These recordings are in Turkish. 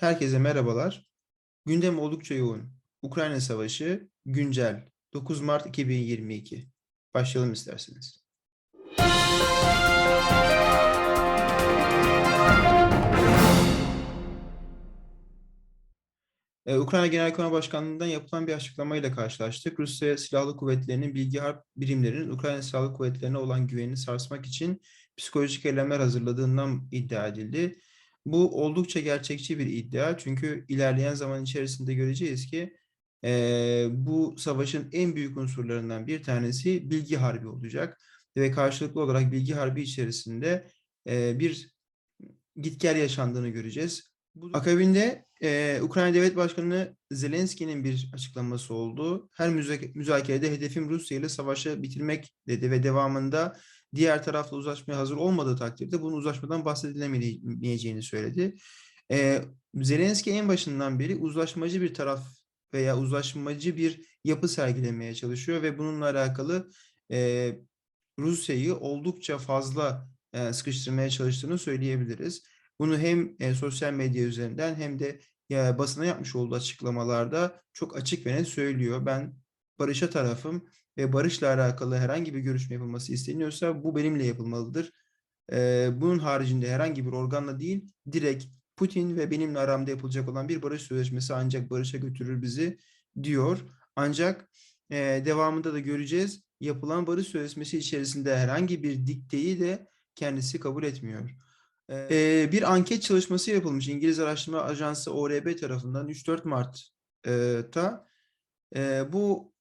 Herkese merhabalar. Gündem oldukça yoğun. Ukrayna Savaşı güncel 9 Mart 2022. Başlayalım isterseniz. Ee, Ukrayna Genelkurmay Başkanlığı'ndan yapılan bir açıklamayla karşılaştık. Rusya Silahlı Kuvvetleri'nin bilgi harp birimlerinin Ukrayna Silahlı Kuvvetleri'ne olan güvenini sarsmak için psikolojik eylemler hazırladığından iddia edildi. Bu oldukça gerçekçi bir iddia çünkü ilerleyen zaman içerisinde göreceğiz ki eee, bu savaşın en büyük unsurlarından bir tanesi bilgi harbi olacak ve karşılıklı olarak bilgi harbi içerisinde eee, bir git gel yaşandığını göreceğiz. Akabinde eee, Ukrayna Devlet Başkanı Zelenski'nin bir açıklaması oldu. Her müzak- müzakerede hedefim Rusya ile savaşı bitirmek dedi ve devamında diğer tarafla uzlaşmaya hazır olmadığı takdirde bunun uzlaşmadan bahsedilemeyeceğini söyledi. Ee, Zelenski en başından beri uzlaşmacı bir taraf veya uzlaşmacı bir yapı sergilemeye çalışıyor ve bununla alakalı e, Rusya'yı oldukça fazla e, sıkıştırmaya çalıştığını söyleyebiliriz. Bunu hem e, sosyal medya üzerinden hem de e, basına yapmış olduğu açıklamalarda çok açık ve net söylüyor. Ben barışa tarafım ve barışla alakalı herhangi bir görüşme yapılması isteniyorsa bu benimle yapılmalıdır. Ee, bunun haricinde herhangi bir organla değil, direkt Putin ve benimle aramda yapılacak olan bir barış sözleşmesi ancak barışa götürür bizi diyor. Ancak e, devamında da göreceğiz yapılan barış sözleşmesi içerisinde herhangi bir dikteyi de kendisi kabul etmiyor. Ee, bir anket çalışması yapılmış İngiliz Araştırma Ajansı ORB tarafından 3-4 Mart'ta. E, bu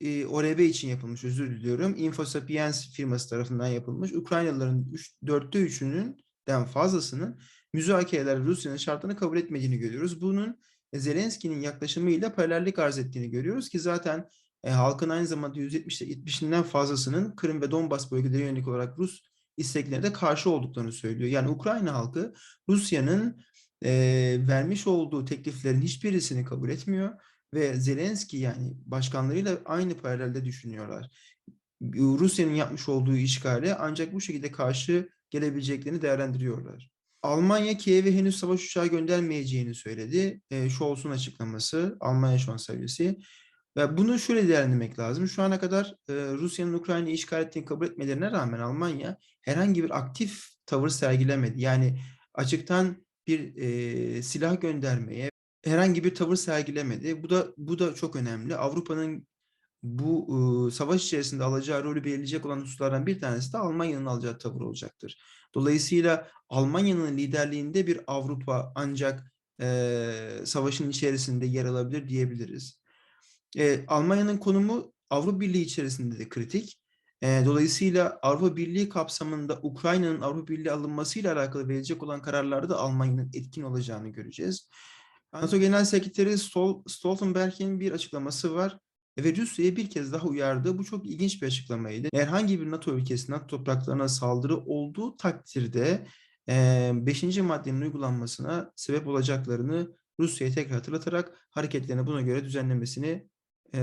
e, ORB için yapılmış özür diliyorum. Infosapiens firması tarafından yapılmış. Ukraynalıların üç, dörtte üçününden fazlasının müzakereler Rusya'nın şartlarını kabul etmediğini görüyoruz. Bunun Zelenski'nin yaklaşımıyla paralellik arz ettiğini görüyoruz ki zaten e, halkın aynı zamanda %70'inden fazlasının Kırım ve Donbas bölgelerine yönelik olarak Rus isteklerine de karşı olduklarını söylüyor. Yani Ukrayna halkı Rusya'nın e, vermiş olduğu tekliflerin hiçbirisini kabul etmiyor ve Zelenski yani başkanlarıyla aynı paralelde düşünüyorlar. Rusya'nın yapmış olduğu işgale ancak bu şekilde karşı gelebileceklerini değerlendiriyorlar. Almanya Kiev'e henüz savaş uçağı göndermeyeceğini söyledi. E, Scholz'un açıklaması, Almanya şansölyesi. Ve bunu şöyle değerlendirmek lazım. Şu ana kadar e, Rusya'nın Ukrayna'yı işgal ettiğini kabul etmelerine rağmen Almanya herhangi bir aktif tavır sergilemedi. Yani açıktan bir e, silah göndermeye herhangi bir tavır sergilemedi. Bu da bu da çok önemli. Avrupa'nın bu e, savaş içerisinde alacağı rolü belirleyecek olan hususlardan bir tanesi de Almanya'nın alacağı tavır olacaktır. Dolayısıyla Almanya'nın liderliğinde bir Avrupa ancak e, savaşın içerisinde yer alabilir diyebiliriz. E, Almanya'nın konumu Avrupa Birliği içerisinde de kritik. E, dolayısıyla Avrupa Birliği kapsamında Ukrayna'nın Avrupa Birliği alınmasıyla alakalı verilecek olan kararlarda da Almanya'nın etkin olacağını göreceğiz. NATO Genel Sekreteri Stol Stoltenberg'in bir açıklaması var ve Rusya'ya bir kez daha uyardı. Bu çok ilginç bir açıklamaydı. Herhangi bir NATO ülkesinin NATO topraklarına saldırı olduğu takdirde 5. maddenin uygulanmasına sebep olacaklarını Rusya'ya tekrar hatırlatarak hareketlerini buna göre düzenlemesini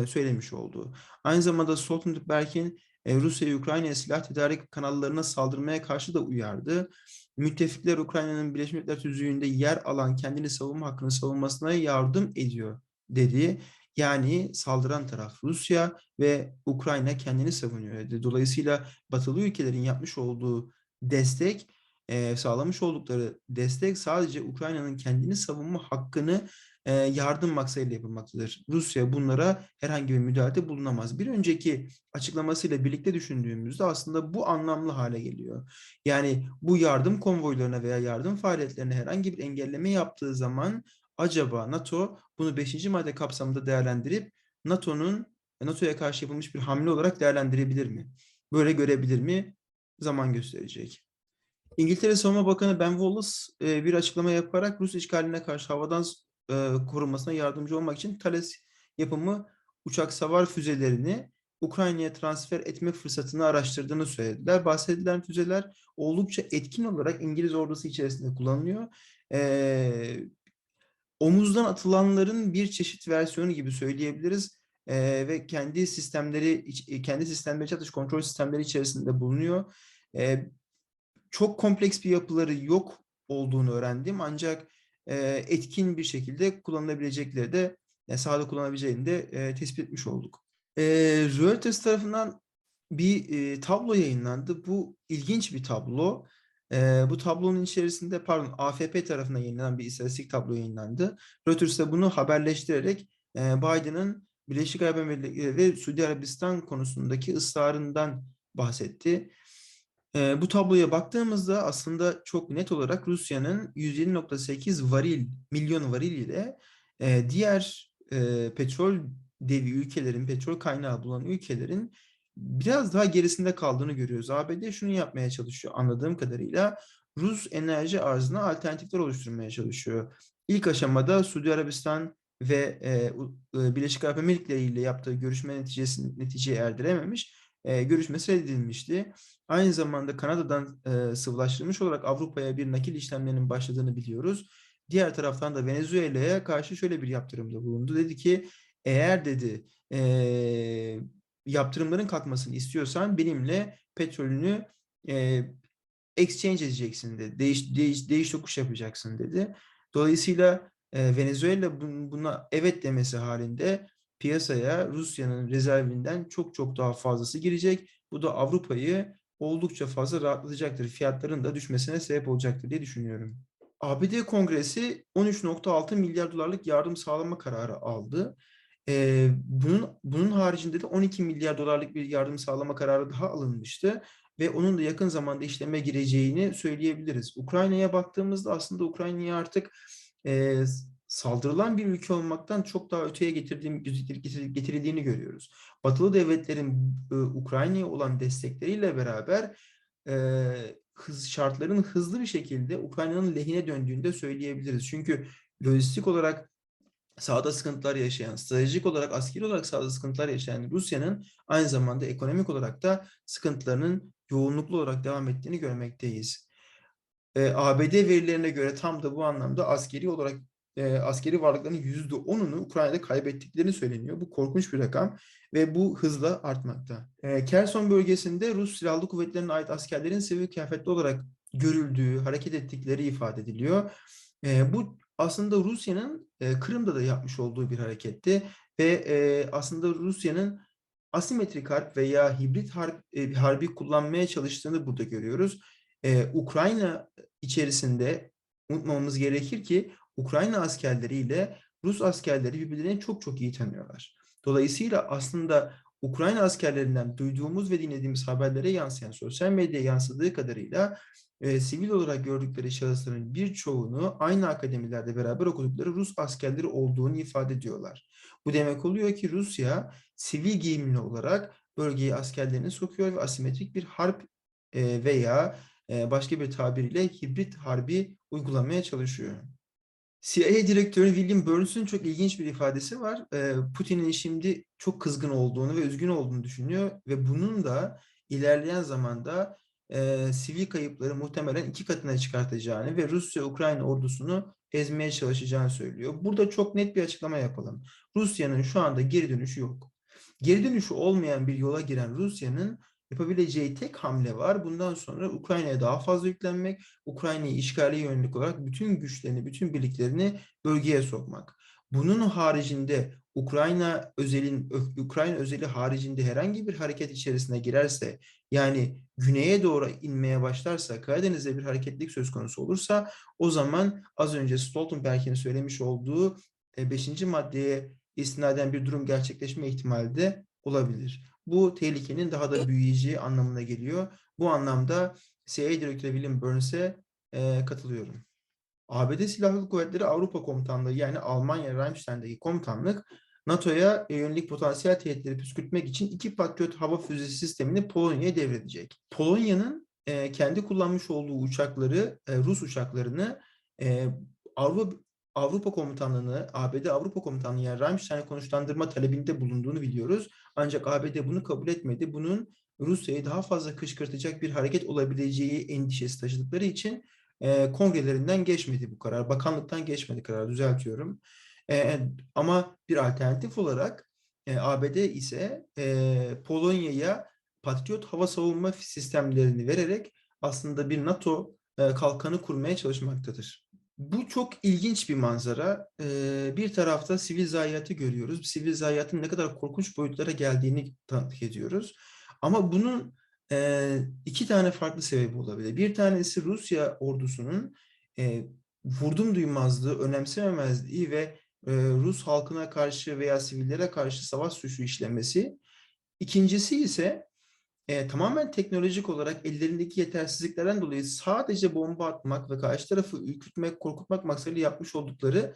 söylemiş oldu. Aynı zamanda Stoltenberg'in Rusya Ukrayna'ya silah tedarik kanallarına saldırmaya karşı da uyardı müttefikler Ukrayna'nın Birleşmiş Milletler Tüzüğü'nde yer alan kendini savunma hakkını savunmasına yardım ediyor dedi. Yani saldıran taraf Rusya ve Ukrayna kendini savunuyor dedi. Dolayısıyla batılı ülkelerin yapmış olduğu destek, e, sağlamış oldukları destek sadece Ukrayna'nın kendini savunma hakkını e, yardım maksadıyla yapılmaktadır. Rusya bunlara herhangi bir müdahalede bulunamaz. Bir önceki açıklamasıyla birlikte düşündüğümüzde aslında bu anlamlı hale geliyor. Yani bu yardım konvoylarına veya yardım faaliyetlerine herhangi bir engelleme yaptığı zaman acaba NATO bunu 5. madde kapsamında değerlendirip NATO'nun NATO'ya karşı yapılmış bir hamle olarak değerlendirebilir mi? Böyle görebilir mi? Zaman gösterecek. İngiltere Savunma Bakanı Ben Wallace bir açıklama yaparak Rus işgaline karşı havadan e, korunmasına yardımcı olmak için Thales yapımı uçak savar füzelerini Ukrayna'ya transfer etme fırsatını araştırdığını söylediler. Bahsedilen füzeler oldukça etkin olarak İngiliz ordusu içerisinde kullanılıyor. E, omuzdan atılanların bir çeşit versiyonu gibi söyleyebiliriz. E, ve kendi sistemleri kendi sistemleri çatış kontrol sistemleri içerisinde bulunuyor. E, çok kompleks bir yapıları yok olduğunu öğrendim ancak etkin bir şekilde kullanılabilecekleri de yani sahada kullanabileceğini de e, tespit etmiş olduk. E, Reuters tarafından bir e, tablo yayınlandı. Bu ilginç bir tablo. E, bu tablonun içerisinde pardon AFP tarafından yayınlanan bir istatistik tablo yayınlandı. Reuters de bunu haberleştirerek e, Biden'ın Birleşik Arap Emirlikleri ve Suudi Arabistan konusundaki ısrarından bahsetti. E, bu tabloya baktığımızda aslında çok net olarak Rusya'nın 107.8 varil, milyon varil ile e, diğer e, petrol devi ülkelerin, petrol kaynağı bulan ülkelerin biraz daha gerisinde kaldığını görüyoruz. ABD şunu yapmaya çalışıyor anladığım kadarıyla. Rus enerji arzına alternatifler oluşturmaya çalışıyor. İlk aşamada Suudi Arabistan ve e, Birleşik Arap Emirlikleri ile yaptığı görüşme neticesi neticeye erdirememiş. E, görüşmesi reddedilmişti. Aynı zamanda Kanada'dan sıvılaştırılmış olarak Avrupa'ya bir nakil işlemlerinin başladığını biliyoruz. Diğer taraftan da Venezuela'ya karşı şöyle bir yaptırımda bulundu. Dedi ki eğer dedi e, yaptırımların kalkmasını istiyorsan benimle petrolünü e, exchange edeceksin dedi. Değiş, değiş, değiş tokuş yapacaksın dedi. Dolayısıyla e, Venezuela buna evet demesi halinde piyasaya Rusya'nın rezervinden çok çok daha fazlası girecek. Bu da Avrupa'yı oldukça fazla rahatlatacaktır. Fiyatların da düşmesine sebep olacaktır diye düşünüyorum. ABD Kongresi 13.6 milyar dolarlık yardım sağlama kararı aldı. Ee, bunun bunun haricinde de 12 milyar dolarlık bir yardım sağlama kararı daha alınmıştı ve onun da yakın zamanda işleme gireceğini söyleyebiliriz. Ukrayna'ya baktığımızda aslında Ukrayna'ya artık e, saldırılan bir ülke olmaktan çok daha öteye getirdiğini, getirildiğini görüyoruz. Batılı devletlerin e, Ukrayna'ya olan destekleriyle beraber e, hız şartların hızlı bir şekilde Ukrayna'nın lehine döndüğünü de söyleyebiliriz. Çünkü lojistik olarak sahada sıkıntılar yaşayan, stratejik olarak, askeri olarak sahada sıkıntılar yaşayan Rusya'nın aynı zamanda ekonomik olarak da sıkıntılarının yoğunluklu olarak devam ettiğini görmekteyiz. E, ABD verilerine göre tam da bu anlamda askeri olarak e, askeri varlıklarının yüzde onunu Ukrayna'da kaybettiklerini söyleniyor. Bu korkunç bir rakam ve bu hızla artmakta. E, Kerson bölgesinde Rus Silahlı Kuvvetleri'ne ait askerlerin sivil kıyafetli olarak görüldüğü, hareket ettikleri ifade ediliyor. E, bu aslında Rusya'nın e, Kırım'da da yapmış olduğu bir hareketti ve e, aslında Rusya'nın asimetrik harp veya hibrit harp, e, harbi kullanmaya çalıştığını burada görüyoruz. E, Ukrayna içerisinde unutmamamız gerekir ki Ukrayna askerleriyle Rus askerleri birbirlerini çok çok iyi tanıyorlar. Dolayısıyla aslında Ukrayna askerlerinden duyduğumuz ve dinlediğimiz haberlere yansıyan, sosyal medyaya yansıdığı kadarıyla e, sivil olarak gördükleri şahısların birçoğunu aynı akademilerde beraber okudukları Rus askerleri olduğunu ifade ediyorlar. Bu demek oluyor ki Rusya sivil giyimli olarak bölgeye askerlerini sokuyor ve asimetrik bir harp e, veya e, başka bir tabiriyle hibrit harbi uygulamaya çalışıyor. CIA direktörü William Burns'un çok ilginç bir ifadesi var. Putin'in şimdi çok kızgın olduğunu ve üzgün olduğunu düşünüyor ve bunun da ilerleyen zamanda e, sivil kayıpları muhtemelen iki katına çıkartacağını ve Rusya-Ukrayna ordusunu ezmeye çalışacağını söylüyor. Burada çok net bir açıklama yapalım. Rusya'nın şu anda geri dönüşü yok. Geri dönüşü olmayan bir yola giren Rusya'nın yapabileceği tek hamle var. Bundan sonra Ukrayna'ya daha fazla yüklenmek, Ukrayna'yı işgale yönelik olarak bütün güçlerini, bütün birliklerini bölgeye sokmak. Bunun haricinde Ukrayna özelin Ukrayna özeli haricinde herhangi bir hareket içerisine girerse yani güneye doğru inmeye başlarsa Karadeniz'de bir hareketlik söz konusu olursa o zaman az önce Stoltenberg'in söylemiş olduğu 5. maddeye istinaden bir durum gerçekleşme ihtimali de olabilir. Bu tehlikenin daha da büyüyeceği anlamına geliyor. Bu anlamda CIA Direktörü William Burns'e e, katılıyorum. ABD Silahlı Kuvvetleri Avrupa Komutanlığı yani Almanya Ramstein'deki komutanlık NATO'ya yönelik potansiyel tehditleri püskürtmek için iki Patriot hava füzesi sistemini Polonya'ya devredecek. Polonya'nın e, kendi kullanmış olduğu uçakları, e, Rus uçaklarını e, Avrupa Avrupa Komutanlığı'nı, ABD Avrupa Komutanlığı yani Ramstein'e konuşlandırma talebinde bulunduğunu biliyoruz. Ancak ABD bunu kabul etmedi. Bunun Rusya'yı daha fazla kışkırtacak bir hareket olabileceği endişesi taşıdıkları için e, kongrelerinden geçmedi bu karar. Bakanlıktan geçmedi karar düzeltiyorum. E, ama bir alternatif olarak e, ABD ise e, Polonya'ya Patriot hava savunma sistemlerini vererek aslında bir NATO e, kalkanı kurmaya çalışmaktadır. Bu çok ilginç bir manzara. Ee, bir tarafta sivil zayiatı görüyoruz. Sivil zayiatın ne kadar korkunç boyutlara geldiğini tanık ediyoruz. Ama bunun e, iki tane farklı sebebi olabilir. Bir tanesi Rusya ordusunun e, vurdum duymazlığı, önemsememezliği ve e, Rus halkına karşı veya sivillere karşı savaş suçu işlemesi. İkincisi ise e, tamamen teknolojik olarak ellerindeki yetersizliklerden dolayı sadece bomba atmak ve karşı tarafı ürkütmek, korkutmak maksadıyla yapmış oldukları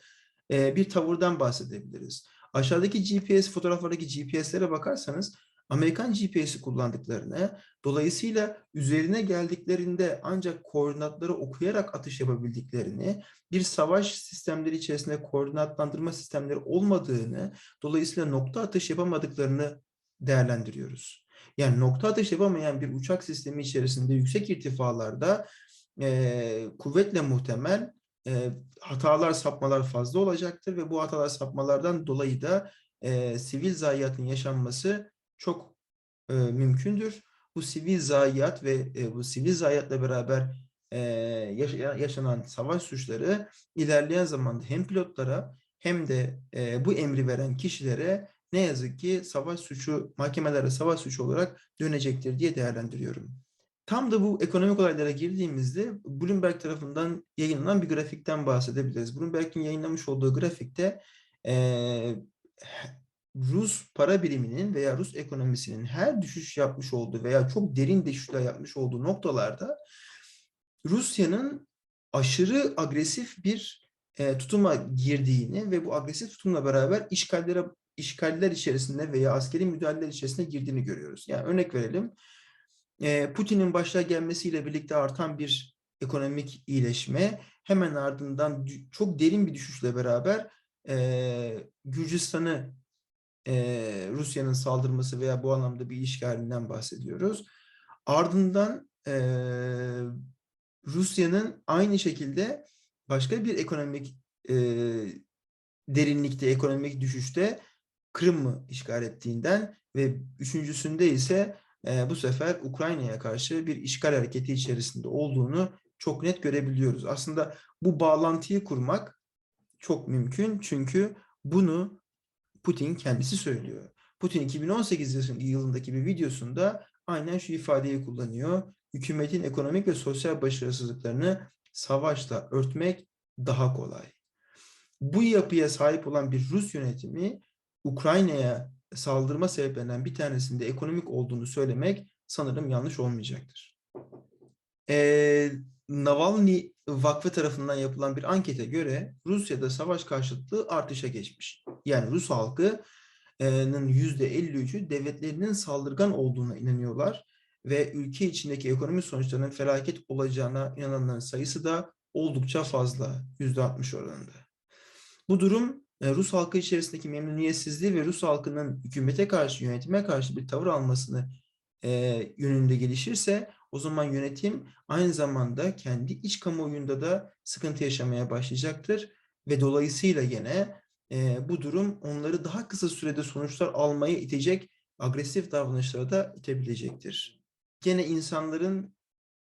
e, bir tavırdan bahsedebiliriz. Aşağıdaki GPS fotoğraflardaki GPS'lere bakarsanız Amerikan GPS'i kullandıklarını, dolayısıyla üzerine geldiklerinde ancak koordinatları okuyarak atış yapabildiklerini, bir savaş sistemleri içerisinde koordinatlandırma sistemleri olmadığını, dolayısıyla nokta atış yapamadıklarını değerlendiriyoruz. Yani nokta atış yapamayan bir uçak sistemi içerisinde yüksek irtifalarda e, kuvvetle muhtemel e, hatalar, sapmalar fazla olacaktır ve bu hatalar, sapmalardan dolayı da e, sivil zayiatın yaşanması çok e, mümkündür. Bu sivil zayiat ve e, bu sivil zayiatla beraber e, yaş yaşanan savaş suçları ilerleyen zamanda hem pilotlara hem de e, bu emri veren kişilere ne yazık ki savaş suçu, mahkemelere savaş suçu olarak dönecektir diye değerlendiriyorum. Tam da bu ekonomik olaylara girdiğimizde Bloomberg tarafından yayınlanan bir grafikten bahsedebiliriz. Bloomberg'in yayınlamış olduğu grafikte e, Rus para biriminin veya Rus ekonomisinin her düşüş yapmış olduğu veya çok derin düşüşler yapmış olduğu noktalarda Rusya'nın aşırı agresif bir e, tutuma girdiğini ve bu agresif tutumla beraber işgallere işgaller içerisinde veya askeri müdahaleler içerisinde girdiğini görüyoruz. Yani örnek verelim. E, Putin'in başa gelmesiyle birlikte artan bir ekonomik iyileşme hemen ardından çok derin bir düşüşle beraber e, Gürcistan'ı e, Rusya'nın saldırması veya bu anlamda bir işgalinden bahsediyoruz. Ardından e, Rusya'nın aynı şekilde başka bir ekonomik e, derinlikte, ekonomik düşüşte Kırım'ı işgal ettiğinden ve üçüncüsünde ise e, bu sefer Ukrayna'ya karşı bir işgal hareketi içerisinde olduğunu çok net görebiliyoruz. Aslında bu bağlantıyı kurmak çok mümkün çünkü bunu Putin kendisi söylüyor. Putin 2018 yılındaki bir videosunda aynen şu ifadeyi kullanıyor. Hükümetin ekonomik ve sosyal başarısızlıklarını savaşla örtmek daha kolay. Bu yapıya sahip olan bir Rus yönetimi Ukrayna'ya saldırma sebeplerinden bir tanesinde ekonomik olduğunu söylemek sanırım yanlış olmayacaktır. Ee, Navalny Vakfı tarafından yapılan bir ankete göre Rusya'da savaş karşıtlığı artışa geçmiş. Yani Rus halkının yüzde 53'ü devletlerinin saldırgan olduğuna inanıyorlar ve ülke içindeki ekonomi sonuçlarının felaket olacağına inananların sayısı da oldukça fazla, yüzde 60 oranında. Bu durum Rus halkı içerisindeki memnuniyetsizliği ve Rus halkının hükümete karşı, yönetime karşı bir tavır almasını e, yönünde gelişirse o zaman yönetim aynı zamanda kendi iç kamuoyunda da sıkıntı yaşamaya başlayacaktır ve dolayısıyla gene e, bu durum onları daha kısa sürede sonuçlar almaya itecek agresif davranışlara da itebilecektir. Gene insanların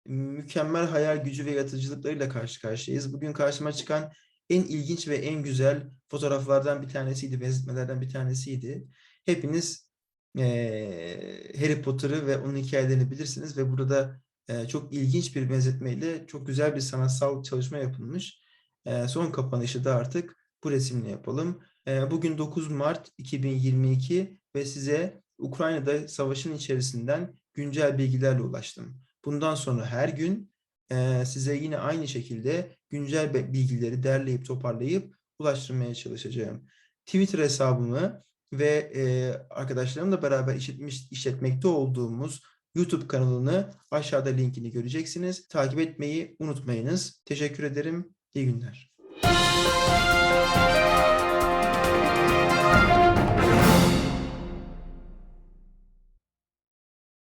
mükemmel hayal gücü ve yaratıcılıklarıyla karşı karşıyayız. Bugün karşıma çıkan en ilginç ve en güzel fotoğraflardan bir tanesiydi, benzetmelerden bir tanesiydi. Hepiniz e, Harry Potter'ı ve onun hikayelerini bilirsiniz ve burada e, çok ilginç bir benzetmeyle çok güzel bir sanatsal çalışma yapılmış. E, son kapanışı da artık bu resimle yapalım. E, bugün 9 Mart 2022 ve size Ukrayna'da savaşın içerisinden güncel bilgilerle ulaştım. Bundan sonra her gün size yine aynı şekilde güncel bilgileri derleyip toparlayıp ulaştırmaya çalışacağım. Twitter hesabımı ve arkadaşlarımla beraber işletmiş, işletmekte olduğumuz YouTube kanalını aşağıda linkini göreceksiniz. Takip etmeyi unutmayınız. Teşekkür ederim. İyi günler.